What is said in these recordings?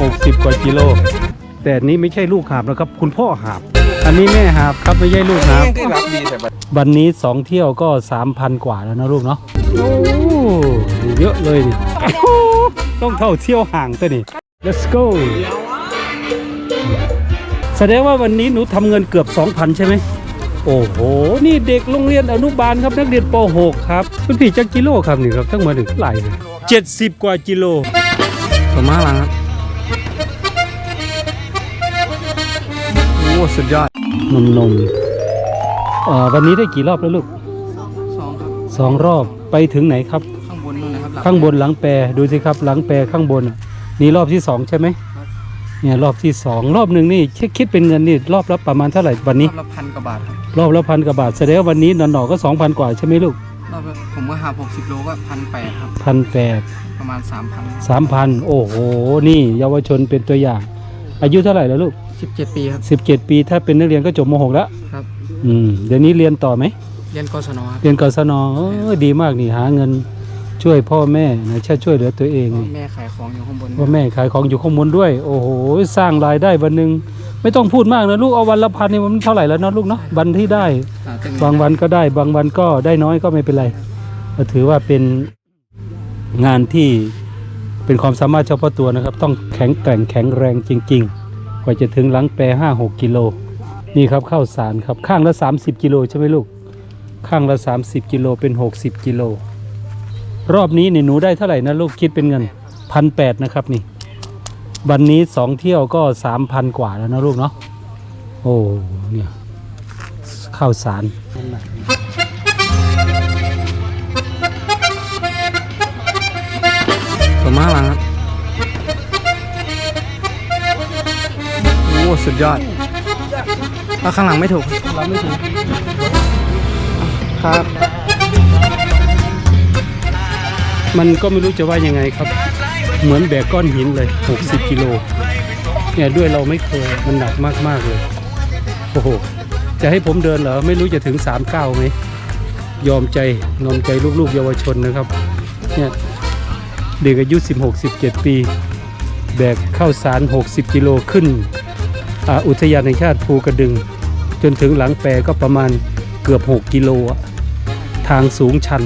หกสิบกว่ากิโล แต่อันนี้ไม่ใช่ลูกหาบนะครับ คุณพ่อหาบ อันนี้แม่หาบครับไม่ใช่ลูกหาบ ที่รักดีแต่แบบวันนี้สองเที่ยวก็สามพันกว่าแล้วนะลูกเนาะโอ้เยอะเลยนี่โอ้โหต้องเท่าเที่ยวห่างตัวนี่ let's go แสดงว่าวันนี้หนูทำเงินเกือบ 2,000 ใช่ไหม โอ้โห นี่เด็กโรงเรียนอนุบาลครับนักเรียนป .6 ครับ คุณพี่จักกิโลครับนี่ครับทั้งหมดถึงเท่าไหร่เลย70 กว่ากิโล ประมาณนั้นครับโอ้สุดยอดนมนมเอ่อวันนี้ได้กี่รอบแล้วลูกสองครับสองรอบไปถึงไหนครับ ข้างบนนู่นนะครับหลังข้างบนหลังแปรดูสิครับ หลังแปรข้างบนอะนี่รอบที่สองใช่ไหมเนี่ยรอบที่สองรอบหนึ่งนี่คิดคิดเป็นเงินนี่รอบละประมาณเท่าไหร่วันนี้รอบละพันกว่าบาทครับรอบละพันกว่าบาทแสดงว่าวันนี้หนอนๆก็สองพันกว่าใช่ไหมลูกรอบละ ผมก็หาหกสิบโลก็พันแปดครับ พันแปดประมาณสามพันสามพันโอ้โห นี่เยาวชนเป็นตัวอย่าง อายุเท่าไหร่แล้วลูกสิบเจ็ดปีครับ สิบเจ็ดปีถ้าเป็นนักเรียนก็จบมหกแล้วครับ อืมเดี๋ยวนี้เรียนต่อไหม เรียนกศนครับเรียนกศนเออดีมากนี่หาเงินช่วยพ่อแม่นะช่วยช่วยเหลือตัวเองนี่ แม่ขายของอยู่ข้างบนพ่อแม่ขายของอยู่ข้างบนด้วย โอ้โห สร้างรายได้วันหนึ่งไม่ต้องพูดมากนะลูกเอาวันละพันนี่มันเท่าไหร่แล้วเนาะลูกเนาะวันที่ได้หาตึงบางวันก็ได้บางวันก็ได้น้อยก็ไม่เป็นไร ก็ถือว่าเป็นงานที่เป็นความสามารถเฉพาะตัวนะครับ ต้องแข็งแกร่งแข็งแรงจริง ๆ กว่าจะถึงหลังแปรห้าหกกิโลนี่ครับข้าวสารครับข้างละ 30 กิโลใช่ไหมลูก ข้างละ 30 กิโลเป็น 60 กิโล รอบนี้เนี่ยหนูได้เท่าไหร่นะลูกคิดเป็นเงินพันแปดนะครับนี่ วันนี้สองเที่ยวก็สามพันกว่าแล้วนะลูกเนาะโอ้เนี่ยข้าวสาร ประมาณนั้นครับ โอ้สุดยอดถ้าข้างหลังไม่ถูก เราไม่ถึงครับ มันก็ไม่รู้จะว่ายังไงครับ เหมือนแบกก้อนหินเลย 60 กิโล เนี่ยด้วยเราไม่เคย มันหนักมาก ๆ เลย โอ้โห จะให้ผมเดินเหรอ ไม่รู้จะถึง3 9ไหม ยอมใจนอมใจลูก ๆ เยาวชนนะครับ เนี่ย เด็กอายุ 16 17 ปี แบกข้าวสาร 60 กิโลขึ้นอาอุทยานแห่งชาติภูกระดึง จนถึงหลังแปรก็ประมาณเกือบ 6 กิโลอะทางสูงชัน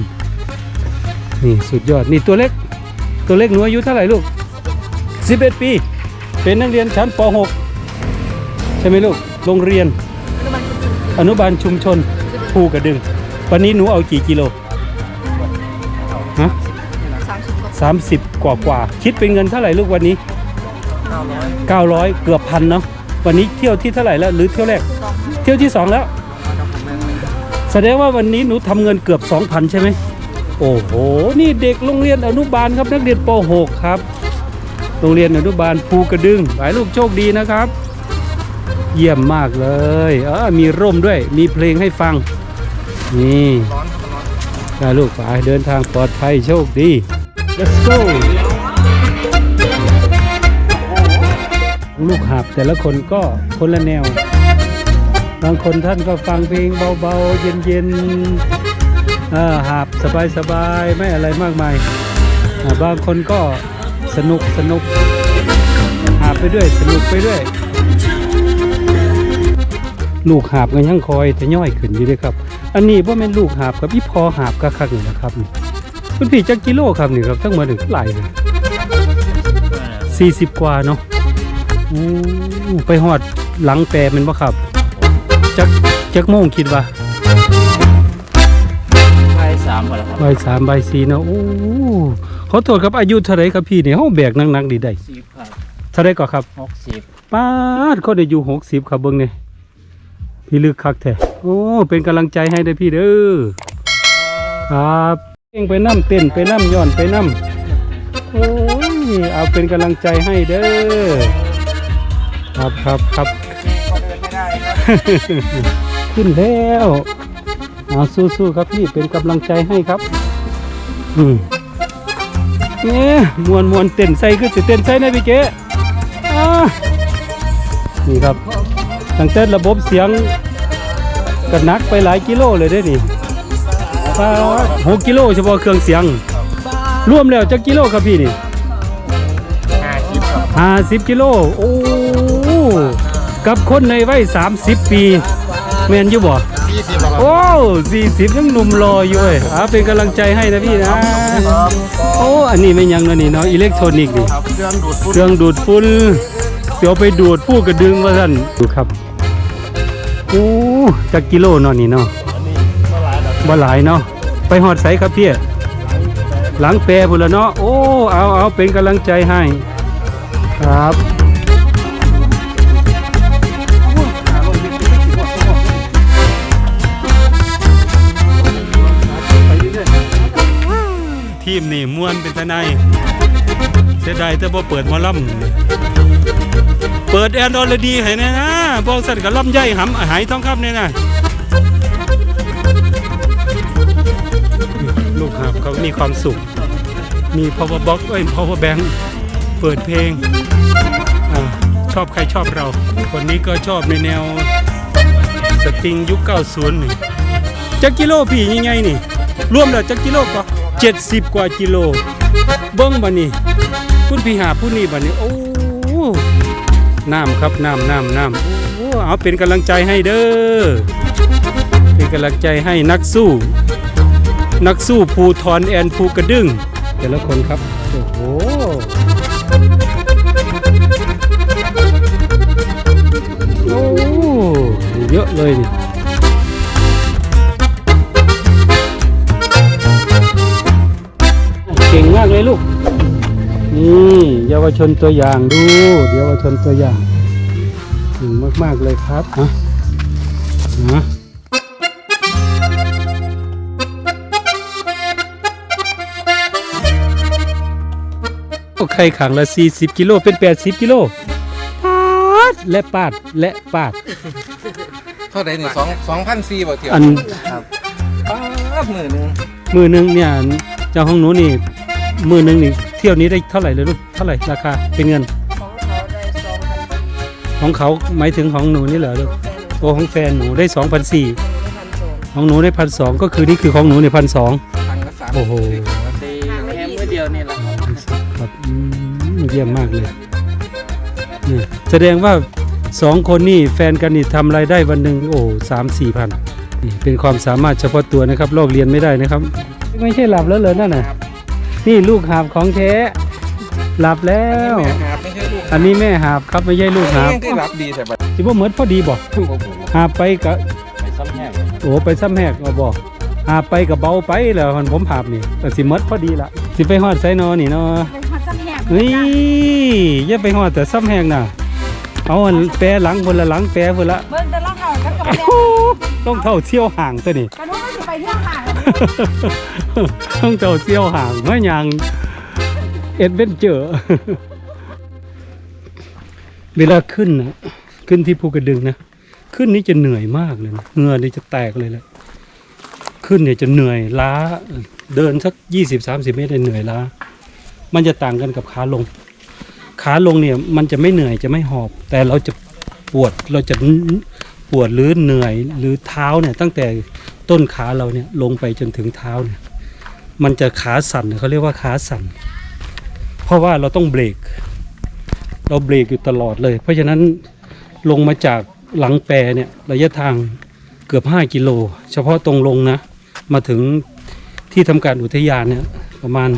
นี่สุดยอด นี่ตัวเล็ก ตัวเล็กหนูอายุเท่าไหร่ลูก 11 ปี เป็นนักเรียนชั้นป .6 ใช่ไหมลูก โรงเรียน อนุบาลชุมชนภูกระดึง วันนี้หนูเอากี่กิโล 30 กว่ากว่าคิดเป็นเงินเท่าไหร่ลูกวันนี้ 900 เกือบพันเนาะวันนี้เที่ยวที่เท่าไหร่แล้วหรือเที่ยวแรก เที่ยวที่ 2 แล้ว แสดงว่าวันนี้หนูทำเงินเกือบ 2,000 ใช่ไหมโอ้โห นี่เด็กโรงเรียนอนุบาลครับนักเรียนป .6 ครับ โรงเรียนอนุบาลภูกระดึงหลายลูกโชคดีนะครับ เยี่ยมมากเลยเออมีร่มด้วย มีเพลงให้ฟัง นี่นะลูกไปเดินทางปลอดภัยโชคดี let's go ลูกหับแต่ละคนก็คนละแนว บางคนท่านก็ฟังเพลงเบาๆ เย็นๆอ่าบสบายๆ ไม่อะไรมากมาย บางคนก็สนุกสนุกหับไปด้วยสนุกไปด้วย ลูกหาบกันยังคอยจะย่อยขึ้นอยู่ด้วยครับ อันนี้ว่าเป็นลูกหาบกับพี่พอหาบก็คักนี่นะครับนี่ คุณพี่จักกิโลครับนี่ครับทั้งหมดถึงเท่าไหร่เลยสี่สิบกว่าเนาะอู้ไปหอดหลังแปรแมันบ่ครับจักจักโมงคิดว่าใช่สามก่อนแล้วครับใบายสามใบายสี่เนาะโอ้เขาตรวจครับอายุเท่าไรครับพี่เนี่ยเขาแบกหนักๆดีได้สิบครับเท่าไรก็ครับหกสิบป้าดเขาได้อยู่หกสิบครับเบิ้งเนี่ยพี่ลึกคักแท้โอ้เป็นกำลังใจให้ได้อพี่เด้อครับ เองไปน้ำเต้นไปน้ำย้อนไปน้ำโอ้ยเอาเป็นกำลังใจให้เด้อครับครับครับเขาเดินไม่ได้ครับขึ้นแล้วเอาสู้ๆครับพี่เป็นกำลังใจให้ครับอืมเนี่ยมวนมวนเต้นใส่คือสิเต้นใส่นะพี่เก๋อ่านี่ครับตั้งแต่ระบบเสียงก็หนักไปหลายกิโลเลยเด้นี่ ป้าหกกิโลเฉพาะเครื่องเสียง รวมแล้วจักกิโลครับพี่นี่ห้าสิบครับห้าสิบกิโลโอ้กับคนในวัยสามสิบปี แมนอยู่บ่ยี่สิบครับโอ้สี่สิบยังหนุ่มรออยู่เว้ยอ่าเป็นกำลังใจให้นะพี่นะโอ้อันนี้ไม่ยังนะนี่เนาะอิเล็กทรอนิกส์นี่ครับเครื่องดูดฝุ่นเครื่องดูดฝุ่นเดี๋ยวไปดูดผู้กระดึงว่าท่านดูครับโอ้จักกิโลเนาะนี่เนาะ บ่หลายเนาะไปหอดไสครับพี่หลังแปรพุ่นละเนาะโอ้เอาเอาเป็นกำลังใจให้ครับทีมนี่ม่วนเป็นทนายเสียดายแต่บ่เปิดมอลำเปิดแอนอลดีให้แน่นะบอกสั่นกับลำไยหำหายท้องคำเนี่ยนะ ลูกหาบเขามีความสุข มี power box เอ้ย power bank เปิดเพลงอชอบใครชอบเรา คนนี้ก็ชอบในแนวสตริงยุค 90นี่จักกิโลพี่ยังไงนี่ รวมแล้วจักกิโลก็70 กว่ากิโล เบิ้งบัดนี้คุณพี่หาผู้นี้บัดนี้ โอ้น้ำครับน้ำน้ำน้ำโอ้เอาเป็นกำลังใจให้เด้อเป็นกำลังใจให้นักสู้ นักสู้ภูทรแอนภูกระดึงแต่ละคนครับ โอ้โหโอ้เยอะเลยนี่เก่งมากเลยลูก นี่เยาวชนตัวอย่างดูเยาวชนตัวอย่างเก่งมาก ๆ เลยครับฮะฮะ โอ้ใครขังละ 40 กิโลเป็น 80 กิโลปาดและปาดและปาด เท่าไหร่นี่สองสองพันสี่บ่เที่ยวอัน ครับป้าบหมื่นหนึงมือหนึงเนี่ยเจ้าห้องหนูนี่ มือหนึงนี่เที่ยวนี้ได้เท่าไหร่เลยลูกเท่าไหร่ราคาเป็นเงิน ของเขาได้สองพันของเขาหมายถึงของหนูนี่เหรอลูกของแฟนโอ้ของแฟนหนูได้สองพันสี่พันสองของหนูได้พันสองก็คือนี่คือของหนูในพันสอง พันละสามโอ้โหตี เยี่ยมมากเลยนี่แสดงว่าสองคนนี่แฟนกันนี่ทำรายได้วันหนึ่งโอ้สามสี่พันนี่เป็นความสามารถเฉพาะตัวนะครับลอกเรียนไม่ได้นะครับ ไม่ใช่หลับแล้วเลยนั่นน่ะนี่ลูกหาบของแท้หลับแล้ว แม่ครับไม่ใช่ลูกอันนี้แม่หาบครับไม่ใช่ลูกหาบแม่ก็รับดีแต่บัดจิบ่เหมือนพอดีบ่หาบไปกับไปซ้ำแห้งโอ้ไปซ้ำแหกเอาบ่หาบไปกับเบาไปแล้วมันผมหาบนี่แต่สิหมดพอดีละสิไปฮอดไสนอนี่เนาะเป็ นพันซ้ำแหกนี่อย่าไปฮอดแต่ซ้ำแหกน่ะ เอาอันแปรหลังพุ่นละหลังแปรพุ่นละเบิ่งแต่ละเขากันกับแม่ต้องเท่าเที่ยวห่างตัวนี่กันว่าไม่สิไปเที่ยวห่างต้องเท่าเที่ยวห่างไม่ยังเอ็ดเวนเจอร์เวลาขึ้นนะขึ้นที่ภูกระดึงนะขึ้นนี่จะเหนื่อยมากเลยนะเหงื่อนี่จะแตกเลยแหละขึ้นเนี่ยจะเหนื่อยล้า เดินสักยี่สิบสามสิบเมตรเนี่ยเหนื่อยล้า มันจะต่างกันกับขาลง ขาลงเนี่ยมันจะไม่เหนื่อยจะไม่หอบ แต่เราจะปวดเราจะปวดหรือเหนื่อยหรือเท้าเนี่ยตั้งแต่ต้นขาเราเนี่ยลงไปจนถึงเท้าเนี่ยมันจะขาสั่นเขาเรียกว่าขาสั่น เพราะว่าเราต้องเบรก เราเบรกอยู่ตลอดเลย เพราะฉะนั้นลงมาจากหลังแปรเนี่ยระยะทางเกือบ 5 กิโล เฉพาะตรงลงนะ มาถึงที่ทำการอุทยานเนี่ยประมาณ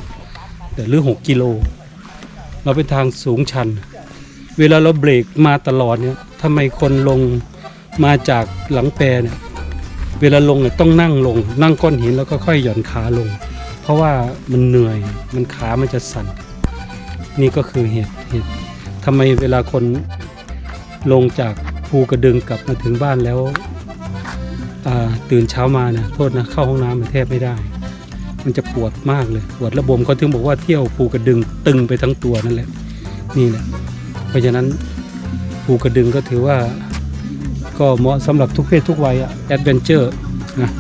หรือ 6 กิโล เราเป็นทางสูงชัน เวลาเราเบรกมาตลอดเนี่ยทำไมคนลงมาจากหลังแปรเนี่ยเวลาลงเนี่ยต้องนั่งลง นั่งก้อนหินแล้วก็ค่อยหย่อนขาลง เพราะว่ามันเหนื่อยมันขามันจะสั่น นี่ก็คือเหตุเหตุทำไมเวลาคนลงจากภูกระดึงกลับมาถึงบ้านแล้วตื่นเช้ามาเนี่ยโทษนะเข้าห้องน้ำมันแทบไม่ได้ มันจะปวดมากเลยปวดระบมเขาถึงบอกว่าเที่ยวภูกระดึงตึงไปทั้งตัวนั่นแหละนี่แหละเพราะฉะนั้นภูกระดึงก็ถือว่าก็เหมาะสำหรับทุกเพศทุกวัยอะแอดเวนเจอร์นะ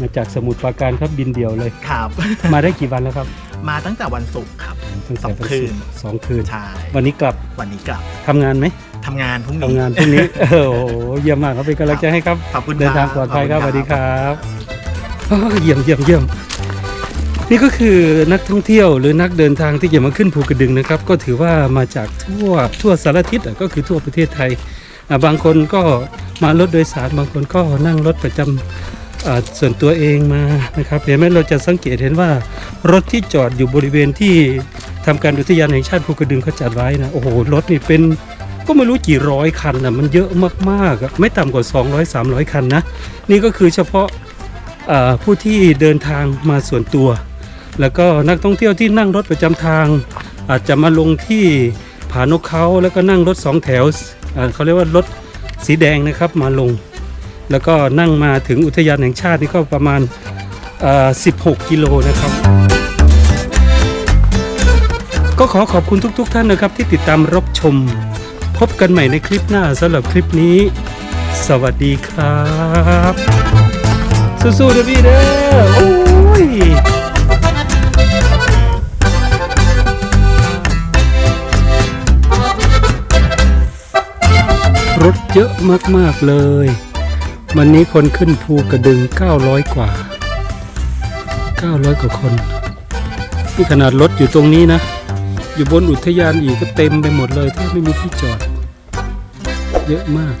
มาจากสมุทรปราการครับบินเดี่ยวเลย ครับ มาได้กี่วันแล้วครับ มาตั้งแต่วันศุกร์ครับตั้งแต่สองคืนสองคืน ใช่วันนี้กลับวันนี้กลับทำงานไหมทำงานพรุ่งนี้ทำงานพรุ่งนี้ โอ้โหเยี่ยมมากครับเป็นกำลังใจให้ครับ ขอบคุณเดินทางปลอดภัยครับสขวับสณดีครับโอ้เยี่ยมเยี่ยมเยี่ยม นี่ก็คือนักท่องเที่ยวหรือนักเดินทางที่จะมาขึ้นภูกระดึงนะครับ ก็ถือว่ามาจากทั่วทั่วสารทิศก็คือทั่วประเทศไทย บางคนก็มารถโดยสารบางคนก็นั่งรถประจำอ่าส่วนตัวเองมานะครับเห็นไหมเราจะสังเกตเห็นว่ารถที่จอดอยู่บริเวณที่ทำการอุทยานแห่งชาติภูกระดึงเขาจัดไว้นะโอ้โหรถนี่เป็นก็ไม่รู้กี่ร้อยคันนะมันเยอะมากๆไม่ต่ำกว่า 200-300 คันนะ นี่ก็คือเฉพาะผู้ที่เดินทางมาส่วนตัว แล้วก็นักท่องเที่ยวที่นั่งรถประจำทาง อาจจะมาลงที่ผานกเขาแล้วก็นั่งรถสองแถวเขาเรียกว่ารถสีแดงนะครับมาลง แล้วก็นั่งมาถึงอุทยานแห่งชาตินี่ก็ประมาณ 16 กิโลนะครับ ก็ขอขอบคุณทุกๆท่านนะครับที่ติดตามรับชม พบกันใหม่ในคลิปหน้าสำหรับคลิปนี้ สวัสดีครับ สู้ๆเด้อพี่เด้อโอ้ย รถเยอะมากๆเลย วันนี้คนขึ้นภูกระดึง 900 กว่า 900 กว่าคนนี่ขนาดรถอยู่ตรงนี้นะ อยู่บนอุทยานอีกก็เต็มไปหมดเลยแทบไม่มีที่จอด เยอะมาก